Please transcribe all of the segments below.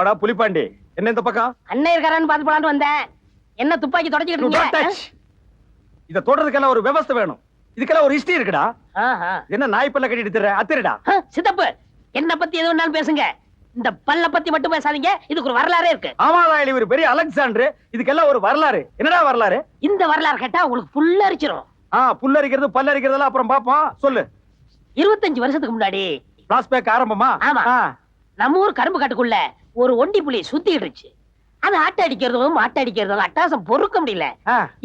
வாடா புலிப்பாண்டி. என்ன இந்த பக்கம்? அண்ணன் இருக்காரான்னு பாத்து போலான்னு வந்தேன். என்ன துப்பாக்கி தொடச்சிக்கிட்டு. இத தொடறதுக்கெல்லாம் ஒரு விவஸ்தை வேணும். இதுக்கெல்லாம் ஒரு ஹிஸ்டரி இருக்குடா. என்ன நாய் பல்ல கட்டிட்டு திர அத்திரடா. சித்தப்பு. என்ன பத்தி எது வேணாலும் பேசுங்க. இந்த பல்ல பத்தி மட்டும் பேசாதீங்க. இதுக்கு ஒரு வரலாறே இருக்கு. ஆமாதான் இவர் பெரிய அலெக்சாண்டர். இதுக்கெல்லாம் ஒரு வரலாறு. என்னடா வரலாறு? இந்த வரலாறு கேட்டா உங்களுக்கு ஃபுல்லா அரிச்சிரும். ஆ புல்லரிக்கிறது பல்லரிக்கிறதெல்லாம் அப்புறம் பாப்போம் சொல்லு. இருபத்தஞ்சு வருஷத்துக்கு முன்னாடி. பிளாஸ்பேக் ஆரம்பமா? ஆமா. நம்ம ஊர் கரும்பு காட்டுக்குள்ள ஒரு ஒண்டி புலி சுத்திட்டு இருந்துச்சு. அது ஆட்ட அடிக்கிறதும் மாட்ட அடிக்கிறதும் அட்டாசம் பொறுக்க முடியல.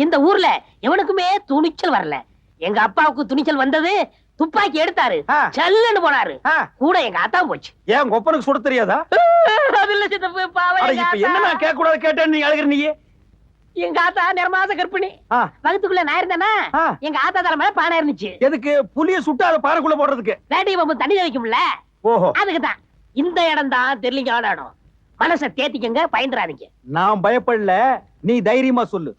இந்த ஊர்ல எவனுக்குமே துணிச்சல் வரல. எங்க அப்பாவுக்கு துணிச்சல் வந்தது துப்பாக்கி எடுத்தாரு. சல்லுன்னு போனாரு. கூட எங்க ஆத்தா போச்சு. ஏன் உங்க ஒப்பனுக்கு சுட தெரியாதா? அது இல்ல சித்தப்பு, பாவம் அட எங்க இப்ப ஆத்தா. என்ன நான் கேட்க கூடாது கேட்டேன்னு நீ அழுகிற நீ எங்க ஆத்தா நிறமாச கற்பிணி வகுத்துக்குள்ள நான் இருந்தேனா. எங்க ஆத்தா தலை மேல பானை இருந்துச்சு. எதுக்கு? புலிய சுட்டு அதை பாறைக்குள்ள போடுறதுக்கு. வேட்டையை பம்பு தண்ணி வைக்கும்ல ஓஹோ. அதுக்குதான். இந்த இடம் தான் தெரியலீங்க இடம். மனசை தேத்திக்கங்க பயந்துறாதீங்க. நான் பயப்படல நீ தைரியமா சொல்லு.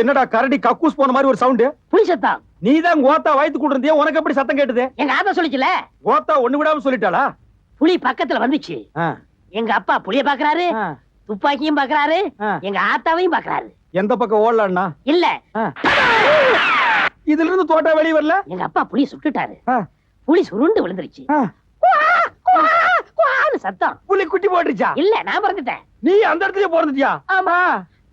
என்னடா கரடி கக்கூஸ் போன மாதிரி ஒரு சவுண்ட்? புலி சத்தம் நீ தான் கோத்தா வயித்து கூட இருந்தியா உனக்கு எப்படி சத்தம் கேட்டது? எங்க ஆத்தா சொல்லிச்சுல? கோத்தா ஒண்ணு விடாம சொல்லிட்டாளா? புலி பக்கத்துல வந்துச்சு. எங்க அப்பா புலிய பாக்குறாரு துப்பாக்கியும் பாக்குறாரு. எங்க ஆத்தாவையும் பாக்குறாரு. எந்த பக்கம் ஓடலான்னா? இல்ல. இதுல இருந்து தோட்டா வெளிய வரல? எங்க அப்பா புலிய சுட்டுட்டாரு. புலி சுருண்டு விழுந்துருச்சு. சத்தம். புலி குட்டி போட்டுச்சா இல்ல நான் பிறந்துட்டேன் நீ அந்த இடத்துலயே பிறந்துட்டியா ஆமா.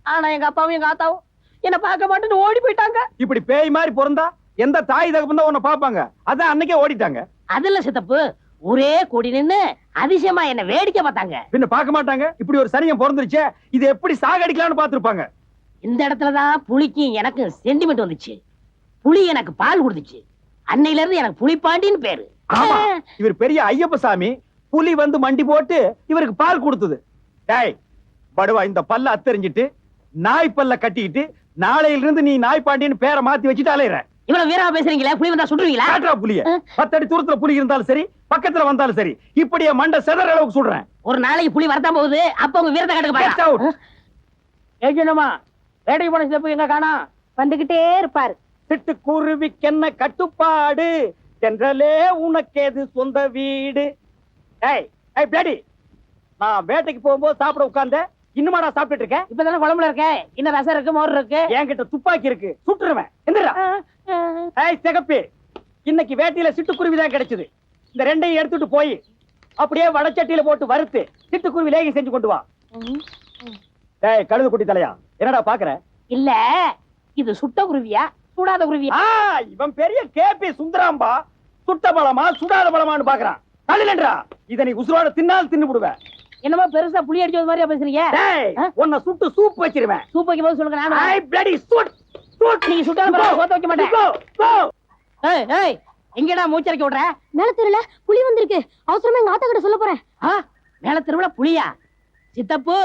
ஆனா எங்க அப்பாவும் எங்க ஆத்தாவும் என்ன பார்க்க மாட்டேன்னு ஓடி போயிட்டாங்க. இப்படி பேய் மாதிரி பிறந்தா எந்த தாய் தகப்பன் தான் உன்னை பாப்பாங்க அதான் அன்னைக்கே ஓடிட்டாங்க. அதுல சித்தப்பு ஒரே கூடி நின்னு அதிசயமா என்ன வேடிக்கை பார்த்தாங்க. பின்ன பார்க்க மாட்டாங்க? இப்படி ஒரு சனியம் பிறந்துருச்சே இது எப்படி சாகடிக்கலாம்னு பாத்துருப்பாங்க இந்த இடத்துலதான் புலிக்கும் எனக்கு சென்டிமெண்ட் வந்துச்சு. புலி எனக்கு பால் கொடுத்துச்சு. அன்னையில இருந்து எனக்கு புலிப்பாண்டின்னு பேரு. ஆமா இவர் பெரிய ஐயப்ப சாமி புலி வந்து மண்டி போட்டு இவருக்கு பால் கொடுத்தது. டேய் படுவா இந்த பல்ல அத்தெரிஞ்சிட்டு நாய் பல்ல கட்டிக்கிட்டு நாளையில இருந்து நீ நாய் பாண்டின்னு பேரை மாத்தி வச்சுட்டு அலையிற. இவ்வளவு வீரமா பேசுறீங்களா? புலி வந்தா சுடுவீங்களா காட்டுறா புலிய. பத்தடி தூரத்துல புலி இருந்தாலும் சரி பக்கத்துல வந்தாலும் சரி இப்படியே மண்டை செதற அளவுக்கு சொல்றேன் ஒரு நாளைக்கு புலி வரதான் போகுது. அப்ப உங்க வீரத்தை கட்டுக்க. ஏஜனமா வேட்டைக்கு போன சித்தப்பு எங்க காணா வந்துகிட்டே இருப்பாரு. சிட்டுக்குருவிக்கென்ன கட்டுப்பாடு? தென்றலே உனக்கேது சொந்த வீடு? ஏய் ஏய் பிளடி நான் வேட்டைக்கு போகும்போது சாப்பிட உட்கார்ந்த இன்னுமாடா சாப்பிட்டுட்டு இருக்கேன்? இப்பதானே குழம்புல இருக்க. இன்னும் ரசம் இருக்கு மோர் இருக்கு. என்கிட்ட துப்பாக்கி இருக்கு. சுட்டுருவேன். எந்திரா. ஏய் சிகப்பி இன்னைக்கு வேட்டையில சிட்டுக்குருவி தான் கிடைச்சது. இந்த ரெண்டையும் எடுத்துட்டு போய் அப்படியே வடச்சட்டியில போட்டு வறுத்து சிட்டுக்குருவி லேகி செஞ்சு கொண்டு வா. ஏய் கழுது குட்டி தலையா? என்னடா பாக்குற? இல்ல இது சுட்ட குருவியா? சுடாத குருவியா ஆ இவன் பெரிய கேபி சுந்தராம்பா. சுட்ட பழமா சுடாத பழமான்னு பாக்குறான். தள்ளிலன்றா இத நீ உசுரோட தின்னால் தின்னு விடுவேன் என்னமோ பெருசா புளி அடிச்சது மாதிரியா பேசுறீங்க? உன்னை சுட்டு சூப் வச்சிருவேன். சூப் வைக்கும் போது சொல்லுங்க ஐ நானும் பிளடி சூட் சூட். நீங்க சுட்டாலும் பரவாயில்ல, கோத்த வைக்க மாட்டேன். கோ ஏய் ஏய் எங்கடா மூச்சரைக்க விடுற? மேல தெருல புலி வந்திருக்கு. அவசரமா எங்க ஆத்தா கிட்ட சொல்ல போறேன். ஆ மேல திருவிழா புலியா? சித்தப்பு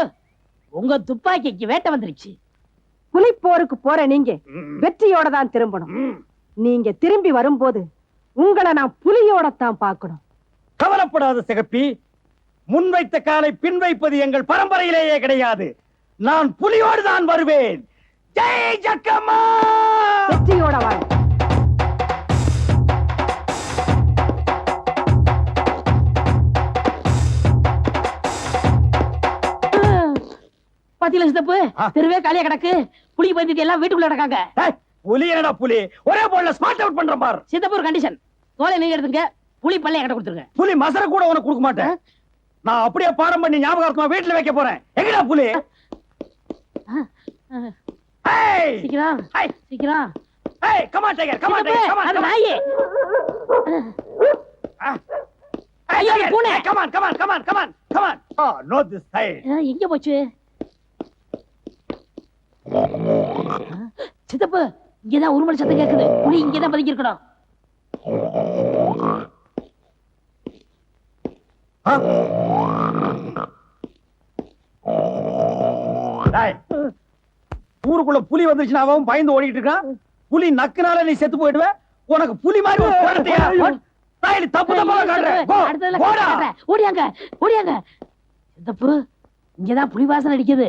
உங்க துப்பாக்கிக்கு வேட்டை வந்துருச்சு. புலி போருக்கு போற நீங்க வெற்றியோட தான் திரும்பணும். நீங்க திரும்பி வரும்போது உங்களை நான் புலியோட தான் பார்க்கணும். கவலைப்படாத சிகப்பி முன்வைத்த காலை பின் வைப்பது எங்கள் பரம்பரையிலேயே கிடையாது. நான் புலியோடு தான் வருவேன். ஜெய் ஜக்கம்மா! வெற்றியோட வாங்க பாத்தீங்களா சித்தப்பு. தெருவே காலியா கிடக்கு. புலி பந்திட்டு எல்லாம் வீட்டுக்குள்ள கிடக்காங்க டேய், புலி என்னடா புலி? ஒரே போல ஸ்மார்ட் அவுட் பண்ற பார். சித்தப்பு ஒரு கண்டிஷன் தோலை நீங்க எடுத்துங்க. புலி பல்ல என்கிட்ட கொடுத்துருங்க. புலி மசர கூட உனக்கு கொடுக்க மாட்டேன். நான் அப்படியே பாடம் பண்ணி ஞாபகார்த்தமா வீட்டுல வைக்க போறேன். எங்கடா புலி? சீக்கிரம் சீக்கிரம். ஏய் come on tiger come on சித்தப்பு, டைகர் கம் அது ஆன் நாயே ஐயோ, அது பூனை. Come on come on come on come on come on oh no this side எங்க போச்சு? சித்தப்பு இங்கதான் ஒரு மணி சத்தம் கேக்குது. புலி இங்கதான் பதுங்கி இருக்கணும் ஊருக்குள்ள புலி வந்துருச்சுன்னா அவன் பயந்து ஓடிட்டு இருக்கான். புலி நக்குனால நீ செத்து போயிடுவ. உனக்கு புலி மாதிரி ஒரு குழந்தையா? தப்பு தப்பா காட்டுறேன். ஓடியாங்க ஓடியாங்க. சித்தப்பு இங்கதான் புலி வாசனை அடிக்குது.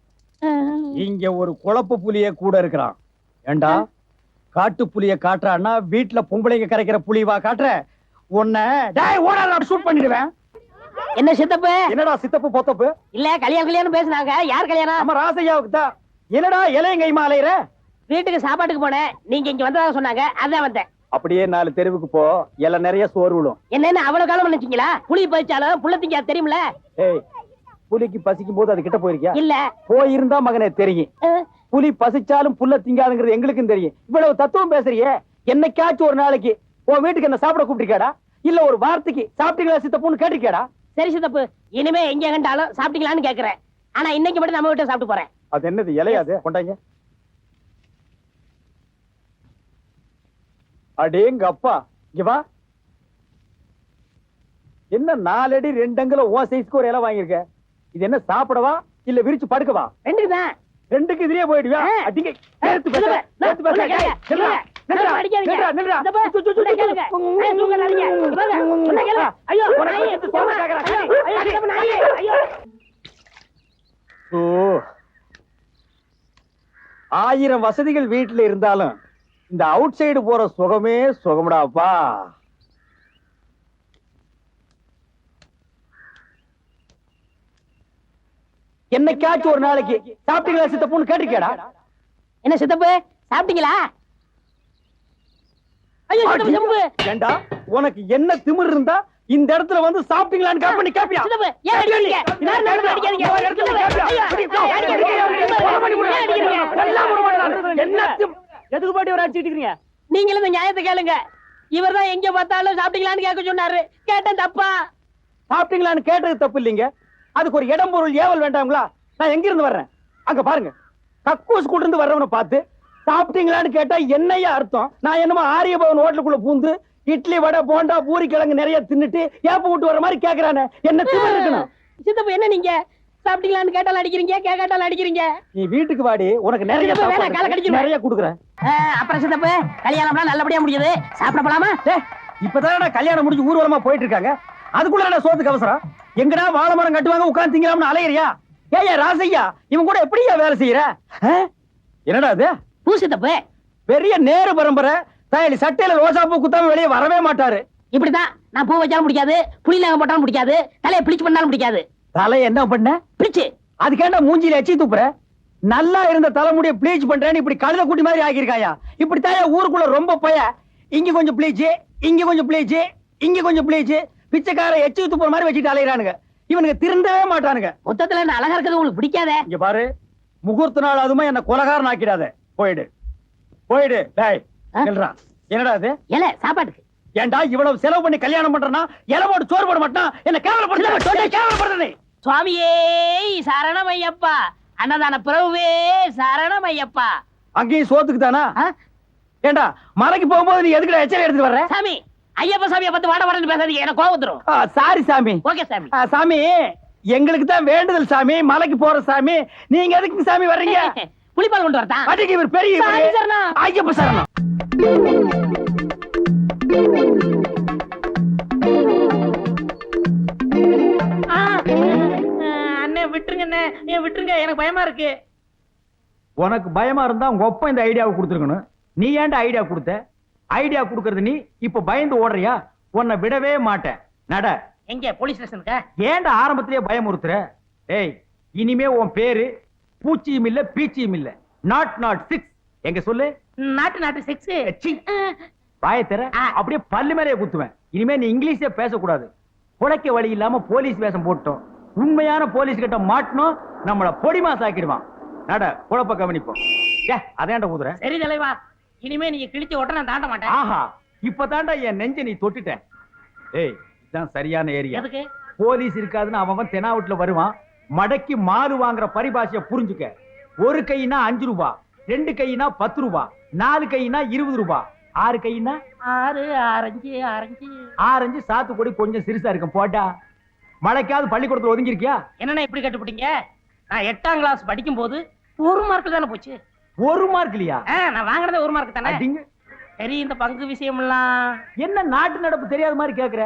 இங்க ஒரு குழப்பு புலிய கூட இருக்கிறான். ஏண்டா? காட்டு புலிய காட்டுறான்னா வீட்டுல பொம்பளைங்க கரைக்கிற புலிவா காட்டுற. உன்னை டேய் ஓடாத ஷூட் பண்ணிடுவேன். என்ன சித்தப்பு? என்னடா சித்தப்பு பொத்தப்பு? இல்ல கல்யாணம் கல்யாணம் பேசுனாங்க. யார் கல்யாணம்? நம்ம ராசையாவுக்கு தான். என்னடா இலையங்கைமா அலையிற வீட்டுக்கு சாப்பாட்டுக்கு போனேன். நீங்க இங்க வந்ததாக சொன்னாங்க. அதான் வந்தேன். அப்படியே நாலு தெருவுக்கு போ. இலை நிறைய சோறு விழும். என்னன்னு அவ்வளவு காலம் நினைச்சீங்களா? புளி பறிச்சாலும் புள்ள திங்க தெரியுமில ஏய் புலிக்கு பசிக்கும் போது அது கிட்ட போயிருக்கியா? இல்ல. போயிருந்தா மகனே தெரியும். புலி பசிச்சாலும் புல்ல திங்காதுங்கிறது எங்களுக்கும் தெரியும். இவ்வளவு தத்துவம் பேசுறியே? என்னைக்காச்சும் ஒரு நாளைக்கு உன் வீட்டுக்கு என்ன சாப்பிட கூப்பிட்டிருக்காடா? இல்ல ஒரு வார்த்தைக்கு சாப்பிட்டீங்களா சித்தப்புன்னு கேட்டிருக்காடா? சரி சித்தப்பு இனிமே எங்க கண்டாலும் சாப்பிட்டீங்களான்னு கேக்குறேன். ஆனா இன்னைக்கு மட்டும் நம்ம வீட்டை சாப்பிட்டு போறேன். அது என்னது இலையாது கொண்டாங்க. அடேங்க அப்பா. இங்க வா. என்ன நாலடி ரெண்டு அங்குல ஓ சைஸ்க்கு ஒரு இலை வாங்கியிருக்க? இது என்ன சாப்பிடவா இல்ல விரிச்சு படுக்கவா? ரெண்டு தான் ரெண்டுக்கு இதுலயே போயிடுவா ஆ. அடிங்க. நேத்து பேச நேத்து பேச. ஐயோ, உனக்கு. ஐயோ, நாயே, ஐயோ. ஓ. ஆயிரம் வசதிகள் வீட்டுல இருந்தாலும் இந்த அவுட் சைடு போற சுகமே சுகம்டாப்பா என்னைக்காச்சும் ஒரு நாளைக்கு சாப்பிட்டீங்களா சித்தப்புன்னு கேட்டிருக்கேடா என்ன சித்தப்பு சாப்பிட்டீங்களா ஏண்டா உனக்கு என்ன திமிர் இருந்தா இந்த இடத்துல வந்து சாப்பிட்டீங்களான்னு கால் பண்ணி கேப்பியா எதுக்கு பாட்டி ஒரு அடிச்சிட்டு இருக்கீங்க நீங்களும் இந்த நியாயத்தை கேளுங்க இவர்தான் எங்க பார்த்தாலும் சாப்பிட்டீங்களான்னு கேட்க சொன்னாரு கேட்டேன் தப்பா சாப்பிட்டீங்களான்னு கேட்டது தப்பு இல்லைங்க அதுக்கு ஒரு இடம் பொருள் ஏவல் வேண்டாங்களா நான் எங்க இருந்து வர்றேன்? அங்க பாருங்க. கக்கூஸ் கூட இருந்து வர்றவனை பார்த்து சாப்பிட்டீங்களான்னு கேட்டா என்னையா அர்த்தம்? நான் என்னமோ ஆரிய பவன் ஹோட்டலுக்குள்ள பூந்து இட்லி வடை போண்டா பூரி கிழங்கு நிறைய தின்னுட்டு ஏப்ப விட்டு வர மாதிரி கேக்குறானே. என்ன திமிர் இருக்கணும்? சித்தப்பு என்ன நீங்க? சாப்பிட்டீங்களான்னு கேட்டாலும் அடிக்கிறீங்க கேட்காட்டாலும் அடிக்கிறீங்க. நீ வீட்டுக்கு வாடி உனக்கு நிறைய. நிறைய குடுக்குறேன். அப்புறம் சித்தப்பு கல்யாணம்லாம் நல்லபடியா முடியுது. சாப்பிட போலாமா? டேய், இப்பதானடா கல்யாணம் முடிஞ்சு ஊர்வலமா போயிட்டு இருக்காங்க. அதுக்குள்ள சோத்துக்கு அவசரம். எங்கடா வாழை மரம் கட்டுவாங்க உட்கார்ந்து திங்கலாம்னு அலையறியா? ஏய்யா ராசையா இவன் கூட எப்படியா வேலை செய்யற? என்னடா அது? பூ சித்தப்பு பெரிய நேரு பரம்பரை தயலி சட்டையில ரோசா பூ குத்தாம வெளியே வரவே மாட்டாரு. இப்படிதான் நான் பூ வச்சாலும் பிடிக்காது புளி நாங்க போட்டாலும் பிடிக்காது தலையை பிளிச்சு பண்ணாலும் பிடிக்காது தலை என்ன பண்ண? பிளிச்சு அதுக்கேண்டா மூஞ்சில எச்சி துப்புற நல்லா இருந்த தலைமுடிய ப்ளீச் பண்றேன்னு இப்படி கழுத குட்டி மாதிரி ஆகியிருக்காயா? இப்படி தாயா ஊருக்குள்ள ரொம்ப பய. இங்க கொஞ்சம் ப்ளீச் இங்க கொஞ்சம் ப்ளீச் இங்க கொஞ்சம் ப்ளீச் பிச்சைக்கார எச்சி துப்புற மாதிரி வச்சுட்டு அலையிறானுங்க. இவனுக்கு திருந்தவே மாட்டானுங்க. மொத்தத்துல என்ன அழகா இருக்கிறது உங்களுக்கு பிடிக்காதே? இங்க பாரு முகூர்த்த நாள் அதுமா என்ன கொலகாரன் ஆக்கிடாத. போயிடு. போயிடு. டேய்? நில்றா. என்னடா அது ஏல சாப்பாட்டுக்கு. ஏன்டா இவ்வளவு செலவு பண்ணி கல்யாணம் பண்றனா இலை போட்டு சோறு போட மாட்டான் என்ன கேவலப்படுத்த கேவலப்படுத்த சுவாமியே சரணமையப்பா. அன்னதான பிரபுவே சரணமையப்பா. அங்கேயும் சோத்துக்கு தானா? ஏண்டா மலைக்கு போகும்போது நீ எதுக்குடா எச்சரி எடுத்து வர்ற? சாமி ஐயப்ப சாமியை பார்த்து வாட வாடன்னு பேசாதீங்க எனக்கு கோவம் வந்துரும். சாரி சாமி. ஓகே சாமி. சாமி எங்களுக்கு தான் வேண்டுதல் சாமி மலைக்கு போற சாமி. நீங்க எதுக்கு சாமி வர்றீங்க? புளிப்பால் கொண்டு வரட்டா? அடிக்கு இவர் பெரிய இவரு. சாமி சரணம். ஐயப்ப சரணம் அண்ணே விட்டுருங்க அண்ணே. விட்டுருங்க எனக்கு பயமா இருக்கு. உனக்கு பயமா இருந்தா உங்க ஒப்பம் இந்த ஐடியாவை கொடுத்துருக்கணும். நீ ஏன்டா ஐடியா கொடுத்த? ஐடியா கொடுக்கறது நீ இப்ப பயந்து ஓடுறியா? உன்னை விடவே மாட்டேன். நட. எங்க? போலீஸ் ஸ்டேஷனுக்கா? ஏன்டா ஆரம்பத்திலேயே பயமுறுத்துற? ஏய் இனிமே உன் பேரு பூச்சியும் இல்ல பீச்சியும் இல்ல. நாட் நாட் சிக்ஸ் எங்க சொல்லு? நாட்டு நாட்டு செக்ஸ் சி. வாயை தர ஆ. அப்படியே பல்லு மேலே குத்துவேன். இனிமே நீ இங்கிலீஷே பேசக்கூடாது. புழைக்க வழி இல்லாம போலீஸ் வேஷம் போட்டோம். உண்மையான போலீஸ் கிட்ட மாட்டணும் நம்மள பொடிமா சாக்கிடுவான் நட குழப்ப கவனிப்போம். ஏ அதான்டா ஊதுற சரி தலைவா. இனிமே நீங்க கிழிச்சு ஓட்ட நான் தாண்ட மாட்டேன். ஆஹா இப்பதான்டா என் நெஞ்ச நீ தொட்டுட்ட. ஏய் இதான் சரியான ஏரியா. எதுக்கு? போலீஸ் இருக்காதுன்னு அவன் தெனாவட்டுல வருவான். மடக்கி மாறு வாங்குற பரிபாஷைய புரிஞ்சுக்க. ஒரு கைனா அஞ்சு ரூபா ரெண்டு கைனா பத்து ரூபா நாலு கைனா இருபது ரூபா. ஆறு கைனா? ஆறு ஆரஞ்சு ஆரஞ்சு. ஆரஞ்சு சாத்துக்குடி கொஞ்சம் சிறுசா இருக்கும். போட்டா மழைக்காவது பள்ளிக்கூடத்துல ஒதுங்கி இருக்கியா என்னண்ணே இப்படி கட்டுப்பிட்டீங்க நான் எட்டாம் கிளாஸ் படிக்கும் போது ஒரு மார்க் தானே போச்சு. ஒரு மார்க் இல்லையா? நான் வாங்குறதே ஒரு மார்க் தானே. சரி இந்த பங்கு விஷயம்லாம். என்ன நாட்டு நடப்பு தெரியாத மாதிரி கேக்குற?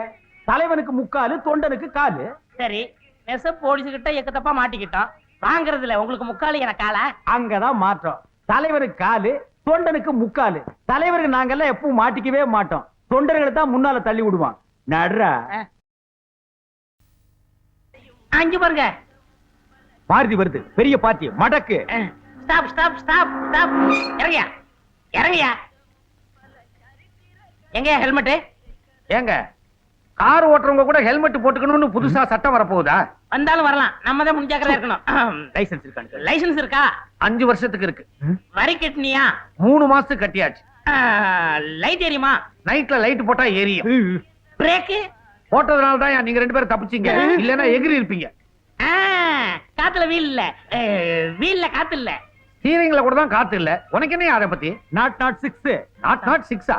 தலைவனுக்கு முக்காலு தொண்டனுக்கு காலு. சரி நெச போலீஸ் கிட்ட எக்கத்தப்பா மாட்டிக்கிட்டோம். வாங்குறதுல உங்களுக்கு முக்காலி எனக்கு காலா? அங்கதான் மாற்றம். தலைவருக்கு காலு தொண்டனுக்கு முக்காலு. தலைவருக்கு நாங்கெல்லாம் எப்பவும் மாட்டிக்கவே மாட்டோம். தொண்டர்களை தான் முன்னால தள்ளி விடுவான் நடுறா. அஞ்சு பாருங்க. பார்ட்டி வருது. பெரிய பார்ட்டி மடக்கு. Stop stop stop stop. இறங்கியா? இறங்கியா? எங்க ஹெல்மெட் ஏங்க கார் ஓட்டுறவங்க கூட ஹெல்மெட் போட்டுக்கணும்னு புதுசா சட்டம் வரப்போகுதா? வந்தாலும் வரலாம். நம்ம தான் முன்ஜாக்கிரதா இருக்கணும். லைசன்ஸ் இருக்கான்னு லைசென்ஸ் இருக்கா? அஞ்சு வருஷத்துக்கு இருக்கு. வரி கட்டினியா? மூணு மாசத்துக்கு கட்டியாச்சு. லைட் எரியுமா? நைட்ல லைட் போட்டா எரியும். பிரேக்கு? போட்டதுனால தான் நீங்க ரெண்டு பேரும் தப்பிச்சீங்க. இல்லன்னா எகிரி இருப்பீங்க. காத்துல வீல் இல்ல. வீல்ல காத்து இல்ல. ஸ்டீரிங்ல கூட தான் காத்து இல்ல. உனக்கு என்ன அதை பத்தி? Not not six not not சிக்ஸா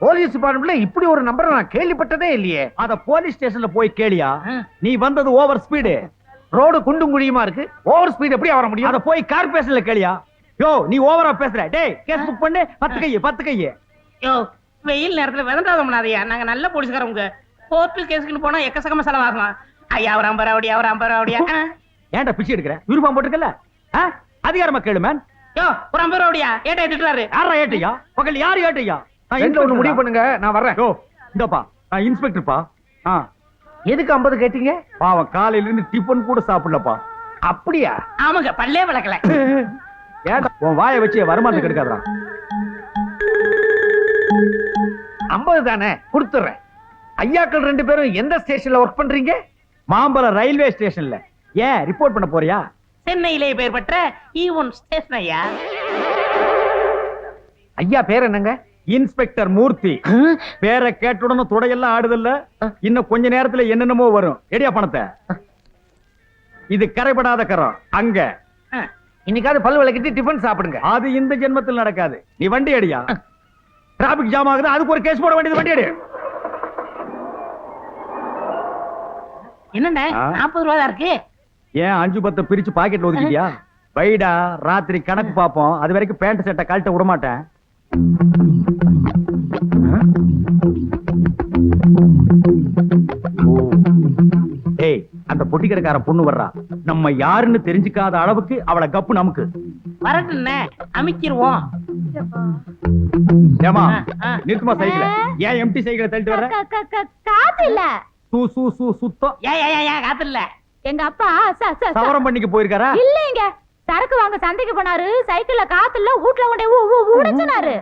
போலீஸ் டிபார்ட்மெண்ட்ல இப்படி ஒரு நம்பரை நான் கேள்விப்பட்டதே இல்லையே. அத போலீஸ் ஸ்டேஷன்ல போய் கேளியா? ஆ. நீ வந்தது ஓவர் ஸ்பீடு ரோடு குண்டும் குழியுமா இருக்கு? ஓவர் ஸ்பீட் எப்படி வர முடியும்? அத போய் கார்பரேஷன்ல கேளியா? யோ நீ ஓவரா பேசுற. டேய் கேஸ் புக் பண்ணு. பத்து கையே பத்து கையே. யோ வெயில் நேரத்துல விதண்டாதம் பண்ணாதயா நாங்க நல்ல போலீஸ்காரங்க. கோர்ட்டு கேஸுக்குன்னு போனா எக்கச்சக்கமா செலவாகும்? ஐயா அவர் ஐம்பது ரூபாடியா அவர் ஐம்பது ரூபாடியா ஏன்டா பிச்சை எடுக்கிற? யூனிஃபார்ம் போட்டுக்கல அதிகாரமா கேளு மேன் யோ ஒரு ஐம்பது ரூபாடியா ஏட்டா திட்டுறாரு. யாரா ஏட்டையா? பக்கத்துல யாரு ஏட்டையா? நான் ரெண்டுல ஒண்ணு முடிவு. பண்ணுங்க நான் வர்றேன். யோ இந்தப்பா நான் இன்ஸ்பெக்டர்ப்பா ஆ. எதுக்கு ஐம்பது கேட்டீங்க? பாவம் காலையில இருந்து டிபன் கூட சாப்பிடலப்பா. அப்படியா? ஆமாங்க பல்லே வளர்க்கல. ஏன்டா உன் வாயை வச்சு வருமானத்துக்கு எடுக்காதடா. ஐம்பது தானே கொடுத்துறேன். ஐயாக்கள் ரெண்டு பேரும் எந்த ஸ்டேஷன்ல ஒர்க் பண்றீங்க? மாம்பலம் ரயில்வே ஸ்டேஷன்ல. ஏன் ரிப்போர்ட் பண்ண போறியா? சென்னையிலே பெயர் பெற்ற ஈவன் ஸ்டேஷன் ஐயா. ஐயா பேர் என்னங்க? இன்ஸ்பெக்டர் மூர்த்தி. பேரை கேட்டுடனே துடையெல்லாம் ஆடுதல்ல. இன்னும் கொஞ்ச நேரத்துல என்னென்னமோ வரும். எடியா பணத்தை? இது கரைபடாத கரம். அங்க. இன்னைக்காவது பல் விளக்கிட்டு டிஃபன் சாப்பிடுங்க. அது இந்த ஜென்மத்தில் நடக்காது. நீ வண்டி அடியா டிராபிக் ஜாம் ஆகுது. அதுக்கு ஒரு கேஸ் போட வேண்டியது வண்டி அடி என்னண்ணே. நாற்பது ரூபா தான் இருக்கு. ஏன் அஞ்சு பத்தை பிரிச்சு பாக்கெட்ல ஒதுக்கிட்டியா? வைடா ராத்திரி கணக்கு பாப்போம் அது வரைக்கும் பேண்ட் சட்டை கழட்ட விட மாட்டேன். ஏய் அந்த பொட்டிக்கடைக்கார பொண்ணு வர்றா. நம்ம யாருன்னு தெரிஞ்சுக்காத அளவுக்கு அவளை கப்பு நமக்கு. வரட்டுண்ணே அமைக்கிருவோம். ஏமா. நிறுத்துமா சைக்கிள. ஏன் எம்டி சைக்கிளை தள்ளிட்டு வர்ற? காத்து இல்ல சூ சூ சூ சுத்தம். ஏன், ஏன் காத்து இல்ல. எங்க அப்பா ச- ச- ச- சவரம் பண்ணிக்க போயிருக்காரா? இல்லைங்க. சரக்கு வாங்க சந்தைக்கு போனாரு சைக்கிள்ல காத்து இல்ல வீட்ல கொண்டே உடைச்சினாரு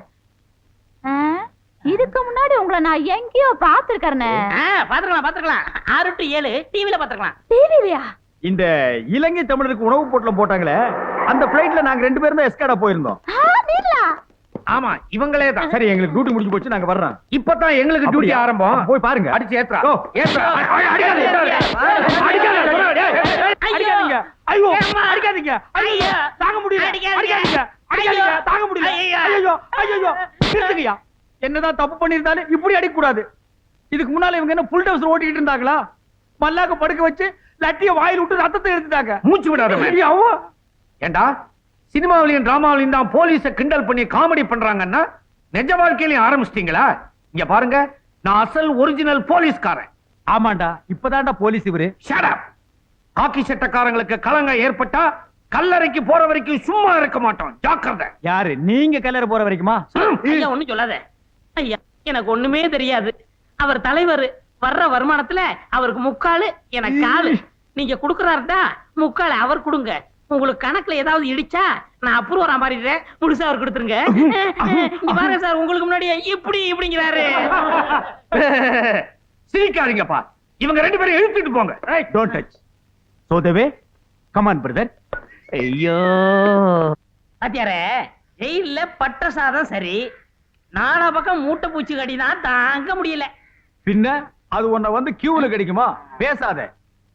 இதுக்கு முன்னாடி உங்களை நான் எங்கேயோ பாத்துருக்கேன் ஆ, பாத்துக்கலாம் பாத்துக்கலாம் ஆறு டு ஏழு டிவில பாத்துக்கலாம் டிவிலையா இந்த இலங்கை தமிழருக்கு உணவு போட்டலம் போட்டாங்களே அந்த பிளைட்ல நாங்க ரெண்டு பேரும் தான் எஸ்காடா போயிருந்தோம். நீங்களா ஆமா இவங்களே தான் சரி எங்களுக்கு டியூட்டி முடிஞ்சு போச்சு நாங்க வர்றோம். இப்பதான் எங்களுக்கு டியூட்டி? ஆரம்பம். போய் பாருங்க. அடிச்சு. அடிக்காதே, ஏய், அடிக்காதீங்க. ஐயோ? அடிக்காதீங்க. ஐயோ. தாங்க முடியல. அடிக்காதீங்க. அடிக்காதீங்க. தாங்க முடியல. ஐயோ. ஐயோ நிறுத்துங்கய்யா. என்னதான் தப்பு பண்ணிருந்தாலும் இப்படி அடிக்க கூடாது இதுக்கு முன்னால இவங்க என்ன புல் டவுஸ் ஓட்டிட்டு இருந்தாங்களா? மல்லாக்க படுக்க வச்சு லட்டிய வாயில் விட்டு ரத்தத்தை எடுத்துட்டாங்க. மூச்சு விடாத. ஏண்டா? சினிமாவிலையும் டிராமாவிலையும் தான் போலீஸ கிண்டல் பண்ணி காமெடி பண்றாங்கன்னா நிஜ வாழ்க்கையிலையும் ஆரம்பிச்சிட்டீங்களா? இங்க பாருங்க நான் அசல் ஒரிஜினல் போலீஸ்காரன். ஆமாண்டா இப்பதான்டா போலீஸ் இவரு. காக்கி சட்டக்காரங்களுக்கு கலங்க ஏற்பட்டா கல்லறைக்கு போற வரைக்கும் சும்மா இருக்க மாட்டோம். ஜாக்கிரதை. யாரு நீங்க கல்லறை போற வரைக்குமா? ஐயா ஒண்ணும் சொல்லாத. ஐயா எனக்கு ஒண்ணுமே தெரியாது. அவர் தலைவர் வர்ற வருமானத்துல அவருக்கு முக்காலு எனக்கு காலு. நீங்க குடுக்கறாருடா முக்காலு அவர் கொடுங்க. உங்களுக்கு கணக்குல ஏதாவது இடிச்சா நான் அப்ரூவரா மாறிடுறேன் முழுசா அவர் கொடுத்துருங்க. இங்க பாருங்க சார் உங்களுக்கு முன்னாடி இப்படி இப்படிங்கிறாரு. சிரிக்காதீங்கப்பா. இவங்க ரெண்டு பேரும் இழுத்துட்டு போங்க. டோன்ட் டச் சோ தேவே கமான் பிரதர் ஐயோ. பாத்தியாரே ஜெயில்ல பட்ட சாதம் சரி. நாலா பக்கம் மூட்டை பூச்சி கடிதான் தாங்க முடியல. பின்ன அது உன்னை வந்து கியூல கிடைக்குமா? பேசாத.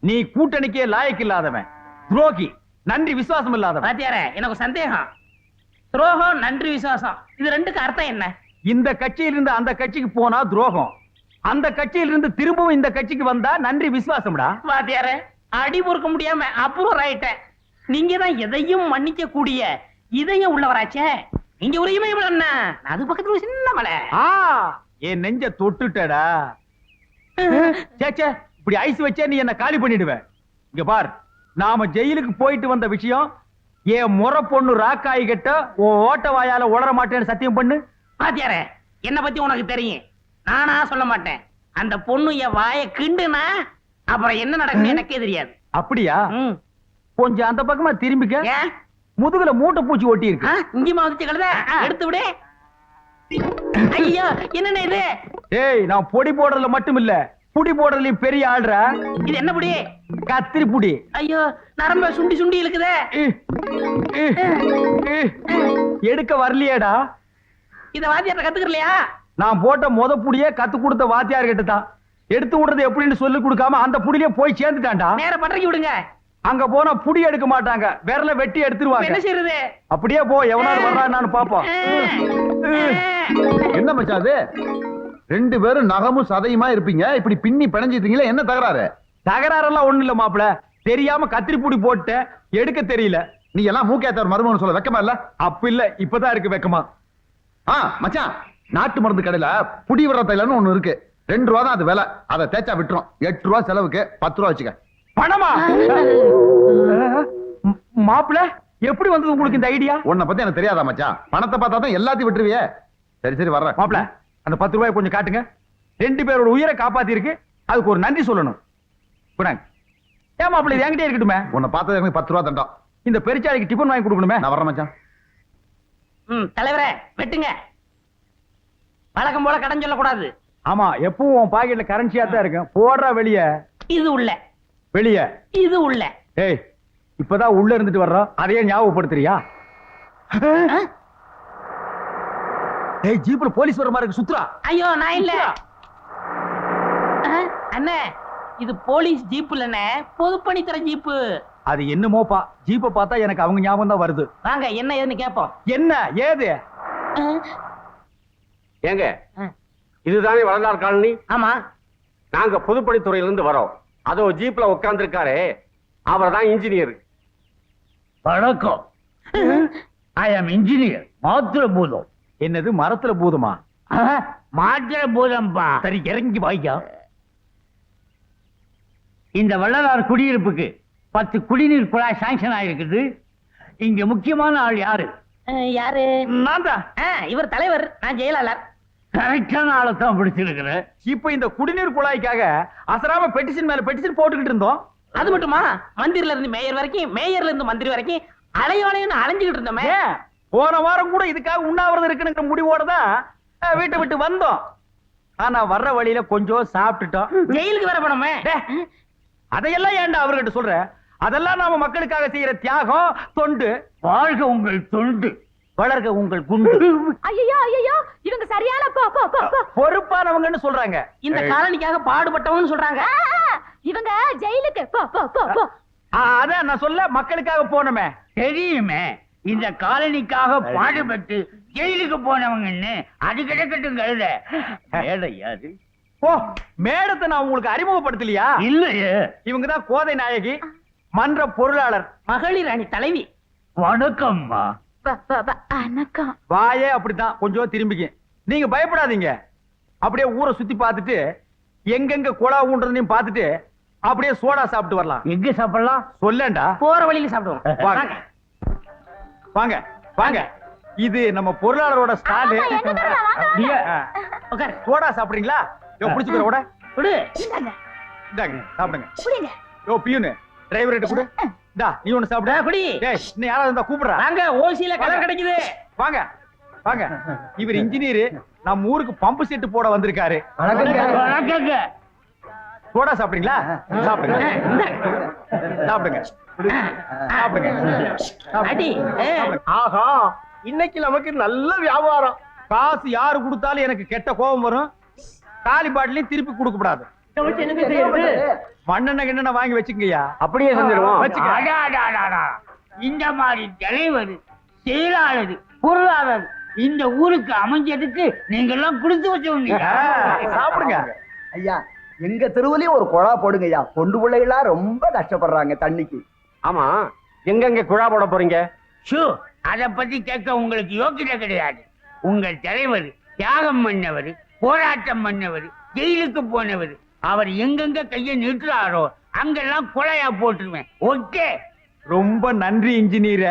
நீ கூட்டணிக்கே லாயக்கு இல்லாதவன் துரோகி. நன்றி விசுவாசம் இல்லாதவன் பாத்தியாரே எனக்கு சந்தேகம். துரோகம் நன்றி விசுவாசம். இது ரெண்டுக்கு அர்த்தம் என்ன? இந்த கட்சியிலிருந்து அந்த கட்சிக்கு போனா துரோகம். அந்த கட்சியில இருந்து திரும்பவும் இந்த கட்சிக்கு வந்தா நன்றி விசுவாசம்டா. வாத்தியார அடி பொறுக்க முடியாம அப்ரூவர் ஆயிட்டேன். நீங்க தான் எதையும் மன்னிக்க கூடிய இதயம் உள்ளவராச்சே. நீங்க ஒரு இமயம் அண்ணா. அது பக்கத்துல ஒரு சின்ன மலை. ஆ என் நெஞ்ச தொட்டுட்டடா. சேச்சே இப்படி ஐஸ் வச்சே நீ என்ன காலி பண்ணிடுவ. இங்க பார். நாம ஜெயிலுக்கு போயிட்டு வந்த விஷயம் என் முறை பொண்ணு ராக்காயி கிட்ட உன் ஓட்ட வாயால உளர மாட்டேன்னு சத்தியம் பண்ணு. வாத்தியார என்ன பத்தி உனக்கு தெரியும். நானா சொல்ல மாட்டேன். அந்த பொண்ணு என் வாய கிண்டுனா அப்புறம் என்ன நடக்கும் எனக்கே தெரியாது. அப்படியா. கொஞ்சம் அந்த பக்கமா திரும்பிக்க. முதுகுல மூட்டை பூச்சி ஒட்டி இருக்கு இங்கேயுமா வந்துச்சு கழுத எடுத்து விடு. ஐயோ என்னண்ணே இது? ஏய் நான் பொடி போடுறதுல மட்டும் இல்ல. புடி போடுறதுலயும் பெரிய ஆள்றா இது என்ன புடி? கத்திரி புடி. ஐயோ நரம்ப சுண்டி சுண்டி இழுக்குதே. இ, இ, இ. எடுக்க வரலையேடா. இத வாத்தியார்ட்ட கத்துக்கலையா நான் போட்ட முத புடியே கத்து கொடுத்த வாத்தியார் கிட்ட தான் எடுத்து விடுறது எப்படின்னு சொல்லி கொடுக்காம அந்த புடியிலே போய் சேர்ந்துட்டான்டா. நேர பட்டறைக்கு விடுங்க. அங்க போனா புடி எடுக்க மாட்டாங்க. விரல வெட்டி எடுத்துருவாங்க. என்ன செய்யறது அப்படியே போ எவனாவது வர்றான்னு பாப்போம். என்ன மச்சான் அது? ரெண்டு பேரும் நகமும் சதையுமா இருப்பீங்க? இப்படி பின்னி பிணைஞ்சிட்டீங்களே என்ன தகராறு? தகராறெல்லாம் ஒண்ணு இல்ல மாப்பிள. தெரியாம கத்திரி புடி போட்டு எடுக்க தெரியல. நீ எல்லாம் மூக்கேத்தவர் மருமகன் சொல்ல வெக்கமா இல்ல? அப்ப இல்ல இப்பதான் இருக்கு வெக்கமா. ஆ மச்சான் நாட்டு மருந்து கடையில புடி விடுற தைலன்னு ஒண்ணு இருக்கு. ரெண்டு ரூபா தான் அது விலை. அதை தேய்ச்சா விட்டுரும். எட்டு ரூபா செலவுக்கு பத்து ரூபா வச்சுக்க. பணமா? மாப்பிள எப்படி வந்தது உங்களுக்கு இந்த ஐடியா? உன்னை பத்தி எனக்கு தெரியாதா மச்சான்? பணத்தை பார்த்தா தான் எல்லாத்தையும் விட்டுருவியே. சரி சரி வர்றேன். மாப்பிள அந்த பத்து ரூபாய் கொஞ்சம் காட்டுங்க. ரெண்டு பேரோட உயிரை காப்பாத்தி இருக்கு அதுக்கு ஒரு நன்றி சொல்லணும். குணாங்க மாப்பிள இது என்கிட்டே இருக்கட்டுமே? உன்னை பார்த்தது எனக்கு பத்து ரூபா தண்டம் இந்த பெருச்சாளிக்கு டிபன் வாங்கி கொடுக்கணுமே? நான் வர்றேன் மச்சான். ம் தலைவரே வெட்டுங்க. வழக்கம் போல கடன் சொல்லக்கூடாது. ஆமா எப்பவும் உன் பாக்கெட்ல கரன்சியா தான் இருக்கும் போடுறா வெளிய. இது உள்ள. வெளிய. இது உள்ள. ஏய் இப்பதான் உள்ள இருந்துட்டு வர்றோம். அதையே ஞாபகப்படுத்துறியா? ஏய் ஜீப்ல போலீஸ் வர மாதிரி இருக்கு. சுத்ரா ஐயோ நான் இல்ல. அண்ணே இது போலீஸ் ஜீப் இல்லண்ணே பொதுப்பணித்துறை ஜீப்பு. அது என்னமோப்பா? ஜீப்பை பார்த்தா எனக்கு அவங்க ஞாபகம் தான் வருது. வாங்க என்ன ஏதுன்னு கேப்போம். என்ன? ஏது? ஏங்க. இதுதானே வளர்ந்தார் காலனி? ஆமா. நாங்க பொதுப்பணித்துறையில இருந்து வரோம். அதோ ஜீப்ல உட்கார்ந்திருக்காரே. அவர் தான் இன்ஜினியர். வணக்கம். ஐ ஆம் இன்ஜினியர் மாத்திர பூதம் என்னது மரத்துல பூதமா? மாத்திர பூதம்பா. சரி இறங்கி வாய்க்கா. இந்த வள்ளலார் குடியிருப்புக்கு பத்து குடிநீர் குழாய் சாங்ஷன் ஆயிருக்குது. இங்க முக்கியமான ஆள் யாரு? யாரு? நான் தான் ஆ, இவர் தலைவர் நான் ஜெயலலிதா கரெக்டான ஆளை தான் பிடிச்சிருக்கிறேன் இப்ப இந்த குடிநீர் குழாய்க்காக அசராம பெட்டிஷன் மேல பெட்டிஷன் போட்டுக்கிட்டு இருந்தோம். அது மட்டுமா? மந்திரில இருந்து மேயர் வரைக்கும் மேயர்ல இருந்து மந்திரி வரைக்கும் அலையோலையும் அலைஞ்சுகிட்டு இருந்தோமே. போன வாரம் கூட இதுக்காக உண்ணாவிரதம் இருக்குங்கிற முடிவோட தான் வீட்டை விட்டு வந்தோம். ஆனா வர்ற வழியில கொஞ்சம் சாப்பிட்டுட்டோம். ஜெயிலுக்கு வர போனோமே? அதையெல்லாம் ஏன்டா அவர்கிட்ட சொல்ற? அதெல்லாம் நாம மக்களுக்காக செய்யற தியாகம் தொண்டு. வாழ்க உங்கள் தொண்டு. வளர்க உங்கள் குண்டு. ஐயோ ஐயோ இவங்க சரியான போ போ போ போ. பொறுப்பானவங்கன்னு சொல்றாங்க. இந்த காலனிக்காக பாடுபட்டவன்னு சொல்றாங்க. இவங்க ஜெயிலுக்கு போ போ போ போ. ஆ, அதான் நான் சொல்ல மக்களுக்காக போனோமே. தெரியுமே. இந்த காலனிக்காக பாடுபட்டு ஜெயிலுக்கு போனவங்கன்னு அது கிடக்கட்டும் கழுத. யாரு ஓ மேடத்தை நான் உங்களுக்கு அறிமுகப்படுத்தலையா? இல்லையே. இவங்க தான் கோதை நாயகி மன்ற பொருளாளர் மகளிர் அணி தலைவி. வணக்கம்மா. ப- வணக்கம். வாயே அப்படித்தான். கொஞ்சம் திரும்பிக்க நீங்க பயப்படாதீங்க. அப்படியே ஊரை சுத்தி பார்த்துட்டு எங்கெங்க குழா ஊன்றதையும் பார்த்துட்டு அப்படியே சோடா சாப்பிட்டு வரலாம். எங்க சாப்பிடலாம்? சொல்லேன்டா. போற வழியில சாப்பிடுவோம். வாங்க வாங்க. இது நம்ம பொருளாளரோட ஸ்டாலு கடை. அப்படியே. உட்கார். சோடா சாப்பிடுறீங்களா? யோ பிடிச்சுக்கிற கூட. விடு இந்தாங்க. இந்தாங்க சாப்பிடுங்க. புடிங்க யோ பியூனு டிரைவர் கொடு. இந்தா நீ ஒண்ணு சாப்பிடு. குடி. டேய் இன்னும் யாராவது இருந்தா கூப்பிடுறா. வாங்க ஓசியில கலர் கிடைக்குது. வாங்க வாங்க. இவர் இன்ஜினியர் நம்ம ஊருக்கு பம்பு செட்டு போட வந்திருக்காரு. சோடா சாப்பிடுறீங்களா? சாப்பிடுங்க. சாப்பிடுங்க. சாப்பிடுங்க. ஆஹா இன்னைக்கு நமக்கு நல்ல வியாபாரம். காசு யாரு கொடுத்தாலும் எனக்கு கெட்ட கோபம் வரும். காலி பாட்டிலையும் திருப்பி கொடுக்க கூடாது மண்ணெண்ணெய் கிண்ணெண்ணெய் வாங்கி வச்சுக்கங்கய்யா. அப்படியே செஞ்சிருவோம். இந்த மாதிரி தலைவர் செயலாளர் பொருளாளர் இந்த ஊருக்கு அமைஞ்சதுக்கு நீங்க எல்லாம் கொடுத்து வச்சவங்க. சாப்பிடுங்க. ஐயா எங்க தெருவுலயும் ஒரு குழா போடுங்க ஐயா பொண்டு பிள்ளைகளா ரொம்ப கஷ்டப்படுறாங்க தண்ணிக்கு. ஆமா. எங்கெங்க குழா போட போறீங்க? ஷூ அத பத்தி கேட்க உங்களுக்கு யோக்கியதை கிடையாது. உங்கள் தலைவர் தியாகம் பண்ணவர் போராட்டம் பண்ணவர் ஜெயிலுக்கு போனவர் அவர் எங்கெங்க கையை நிறுத்துறாரோ அங்கெல்லாம் கொலையா போட்டுருவேன். ஓகே? ரொம்ப நன்றி இன்ஜினியர.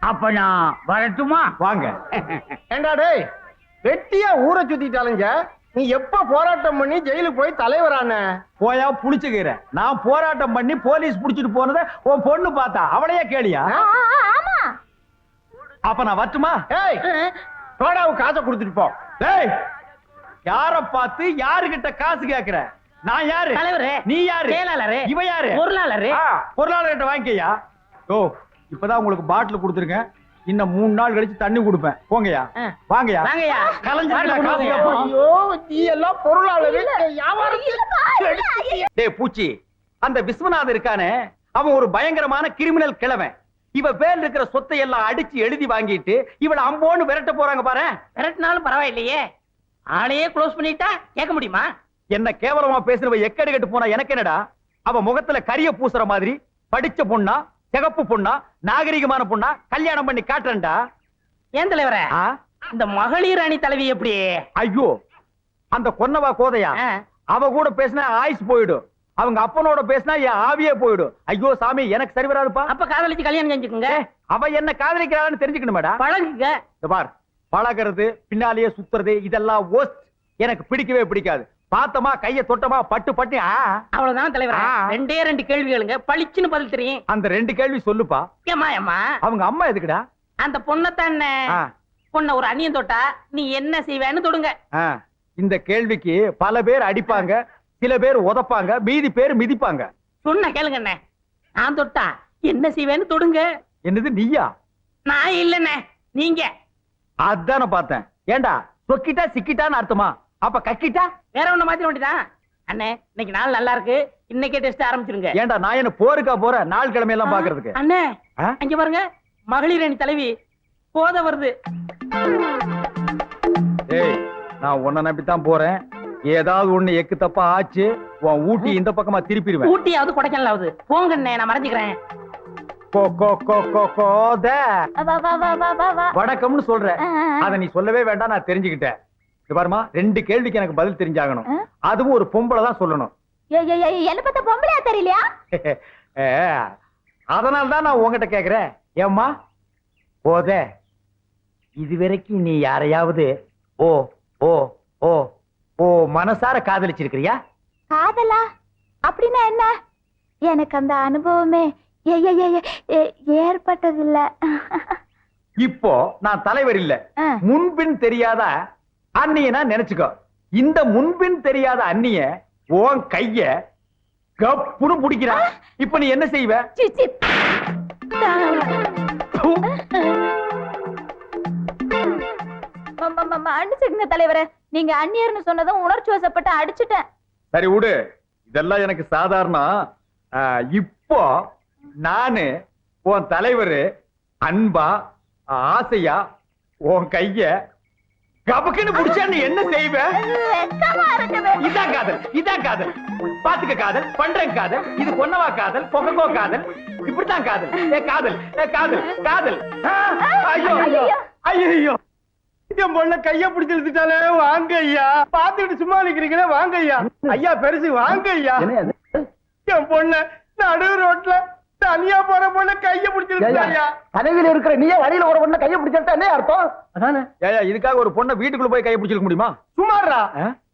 அப்ப நான் வரட்டுமா? வாங்க. ஏண்டா டேய் வெட்டியா ஊரை சுத்திட்டாலுங்க நீ எப்ப போராட்டம் பண்ணி ஜெயிலுக்கு போய் தலைவரான? போயா புடிச்சுக்கிற. நான் போராட்டம் பண்ணி போலீஸ் புடிச்சிட்டு போனதை உன் பொண்ணு பார்த்தா. அவளையே கேளியா? ஆமா. அப்ப நான் வரட்டுமா? ஏய் சோடாவுக்கு காசை கொடுத்துட்டு போ. டேய் யார பார்த்து யாருகிட்ட காசு கேக்குற? நான் யாரு? தலைவரே நீ யாரு? செயலாளரே இவ யாரு? பொருளாளரே. பொருளாளர்கிட்ட வாங்கிக்கயா? ஓ இப்பதான் உங்களுக்கு பாட்டில் கொடுத்துருக்கேன். இன்னும் மூணு நாள் கழிச்சு தண்ணி கொடுப்பேன். போங்கய்யா. ஆ. வாங்கய்யா. வாங்கய்யா. கலைஞர்கிட்ட காசு வாங்க, கேப்போம். ஐயோ நீ எல்லாம் பொருளாளர் வியாபாரம் டேய் பூச்சி. அந்த விஸ்வநாதன் இருக்கானே அவன் ஒரு பயங்கரமான கிரிமினல் கிழவன். இவ பேர்ல இருக்கிற சொத்தை எல்லாம் அடிச்சு எழுதி வாங்கிட்டு இவள அம்போன்னு விரட்ட போறாங்க பாரு. விரட்டினாலும் பரவாயில்லையே. ஆளையே க்ளோஸ் பண்ணிட்டா கேட்க முடியுமா? என்ன கேவலமா பேசுறவ எக்கடி கட்டு போனா எனக்கு என்னடா? அவ முகத்துல கரிய பூசுற மாதிரி படிச்ச பொண்ணா சிகப்பு பொண்ணா நாகரிகமான பொண்ணா கல்யாணம் பண்ணி காட்டுறேன்டா. ஏன் தலைவரே? இந்த மகளிர் அணி தலைவி எப்படி? ஐயோ அந்த கொன்னவா கோதையா. அவ கூட பேசினா ஆயுஸ் போயிடும். அவங்க அப்பனோட பேசினா என் ஆவியே போயிடும். ஐயோ சாமி எனக்கு சரி வராதுப்பா. அப்ப காதலிச்சு கல்யாணம் செஞ்சுக்குங்க. அவ என்ன காதலிக்கிறான்னு தெரிஞ்சுக்கணுமேடா? பழகுங்க. இந்த பார் பழகிறது பின்னாலேயே சுத்துறது இதெல்லாம் ஓஸ்ட். எனக்கு பிடிக்கவே பிடிக்காது. பார்த்தமா கைய தொட்டமா பட்டு பட்டு. அவ்வளவுதான் தலைவரே. ரெண்டே ரெண்டு கேள்விகளுங்க பளிச்சுன்னு பதில் தெரியும். அந்த ரெண்டு கேள்வி சொல்லுப்பா. ஏமா ஏமா அவங்க அம்மா எதுக்குடா? அந்த பொண்ணத்தானே பொண்ண ஒரு அண்ணியன் தொட்டா நீ என்ன செய்வேன்னு தொடுங்க. இந்த கேள்விக்கு பல பேர் அடிப்பாங்க சில பேர் உதப்பாங்க மீதி பேர் மிதிப்பாங்க. சொன்ன கேளுங்க நான் தொட்டா என்ன செய்வேன்னு தொடுங்க. என்னது நீயா? நான் இல்லண்ணே. நீங்க. அதான பார்த்தேன். ஏண்டா சொக்கிட்டா சிக்கிட்டான்னு அர்த்தமா? அப்ப கக்கிட்டா? வேற ஒண்ணு மாத்திர வேண்டியதான் அண்ணே இன்னைக்கு நாள் நல்லா இருக்கு. இன்னைக்கே டெஸ்ட் ஆரம்பிச்சிருங்க. ஏண்டா நான் என்ன போருக்கா போறேன் நாள் கிழமை எல்லாம் பாக்குறதுக்கு. அண்ணே? அங்க பாருங்க. மகளிர் அணி தலைவி போத வருது. ஏய் நான் உன்னை நம்பித்தான் போறேன். ஏதாவது ஒண்ணு எக்கு தப்பா ஆச்சு உன் ஊட்டி இந்த பக்கமா திருப்பிடுவேன். ஊட்டியாவது கொடைக்கானலாவது. போங்க நான் மறைஞ்சுக்கிறேன். கோ கோ கோ கோ கோத வா வா வா வா வா வா. வணக்கம்னு சொல்ற. அத நீ சொல்லவே வேண்டாம் நான் தெரிஞ்சுக்கிட்டேன். பாருமா ரெண்டு கேள்விக்கு எனக்கு பதில் தெரிஞ்சாகணும்? அதுவும் ஒரு பொம்பளை தான் சொல்லணும். என்ன பார்த்தா பொம்பளையா தெரியலையா? அதனால தான் நான் உங்ககிட்ட கேக்குறேன். ஏம்மா? போத இது வரைக்கும் நீ யாரையாவது ஓ ஓ ஓ ஓ மனசார காதலிச்சிருக்கிறியா? காதலா? அப்படின்னா என்ன? எனக்கு அந்த அனுபவமே ஏற்பட்டதில்ல. இப்போ நான் தலைவர் இல்ல. முன்பின் தெரியாத அண்ணியனா நினைச்சுக்கோ. இந்த முன்பின் தெரியாத அண்ணிய உன் கைய கப்புன்னு பிடிக்கிறா இப்ப நீ என்ன செய்வ? மன்னிச்சுக்குங்க தலைவரே. நீங்க அந்நியர்னு சொன்னதும் உணர்ச்சி வசப்பட்டு அடிச்சுட்டேன். சரி விடு. இதெல்லாம் எனக்கு சாதாரணம் இப்போ நானு உன் தலைவர் அன்பா ஆசையா உன் கைய கபக்குன்னு பிடிச்சா நீ என்ன செய்வ? வெக்கமா இருக்குது. இதான் காதல் இதான் காதல். பாத்துக்க காதல் பண்றேன் காதல் இது பொன்னவா காதல் பொக்கோ காதல். இப்படித்தான் காதல். ஏ காதல் ஏ காதல் காதல். ஐயோ ஐயோ. ஐயோ என் பொண்ண கைய பிடிச்சு இழுத்துட்டாலே வாங்க ஐயா பாத்துக்கிட்டு சும்மா நிக்கிறீங்களே வாங்க ஐயா ஐயா பெருசு வாங்க ஐயா என் பொண்ண நடு ரோட்ல தனியா போற பொண்ண கைய பிடிச்சு இழுத்துட்டாயா கனவில் இருக்கிற நீயே வழியில ஒரு பொண்ணை கையை பிடிச்சிருந்தா என்ன அர்த்தம்? அதானே? ஏயா இதுக்காக ஒரு பொண்ணை வீட்டுக்குள்ள போய் கை பிடிச்சிருக்க முடியுமா? சுமாரா?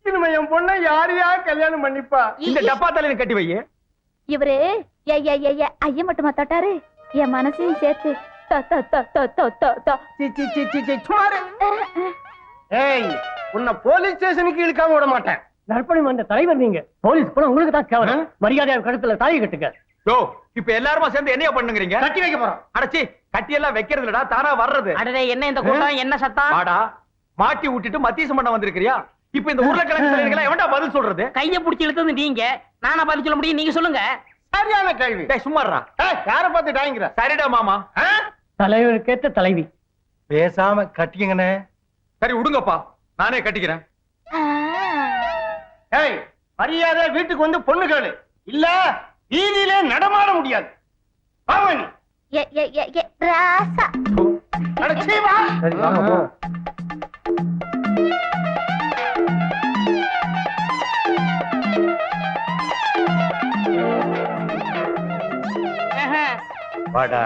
இனிமே என் பொண்ண யாரையா கல்யாணம் பண்ணிப்பா? இந்த டப்பா தலையில கட்டி வை. இவரு ஐய மட்டுமா தொட்டாரு. என் மனசையும் சேர்த்து ஏய் உன்னை போலீஸ் ஸ்டேஷனுக்கு இழுக்காம விட மாட்டேன். நற்பணி வந்த தலைவர் நீங்க. போலீஸ் போன உங்களுக்கு தான் கேவலம். மரியாதை கழுத்துல தாலி கட்டுங்க. யோ இப்ப எல்லாருமா சேர்ந்து என்னையா பண்ணுங்கறீங்க? கட்டி வைக்க போறோம். அடச்சி கட்டி எல்லாம் வைக்கிறது இல்லடா தானா வர்றது. அடடே என்ன இந்த கூட்டம்? என்ன சத்தம்? வாடா மாட்டி விட்டுட்டு மத்திய சம்பந்தம் வந்திருக்கிறியா? இப்ப இந்த உருளைக்கிழங்கு தலைவர்களா எவன்டா பதில் சொல்றது? கைய புடிச்சு இழுத்தது நீங்க. நானா பதில் சொல்ல முடியும்? நீங்க சொல்லுங்க. சரியான கேள்வி. டேய் சும்மாறா ஏய், யார பார்த்து டாங்கிற சரிடா மாமா. தலைவருக்கேற்ற தலைவி. பேசாம கட்டிக்கங்கண்ணே. சரி விடுங்கப்பா நானே கட்டிக்கிறேன். ஏய் மரியாதை வீட்டுக்கு வந்து பொண்ணு கேளு. இல்ல வீதியிலே நடமாட முடியாது. வாங்க நீ ஏ ஏ ஏ ஏ ராசா. அடச்சீ வா. வாடா.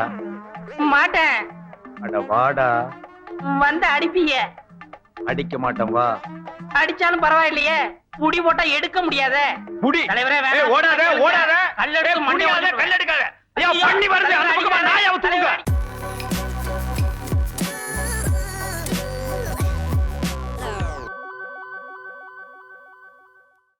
மாட்டேன். அட வாடா. வந்து அடிப்பீங்க அடிக்க மாட்டேன் வா. அடிச்சாலும் பரவாயில்லையே. புடி போட்டா எடுக்க முடியாத. புடி. தலைவரே ஓடாத ஓடாத. கல்லெடுக்காத. பண்ணி வருது. அந்த பக்கமா நாயாவை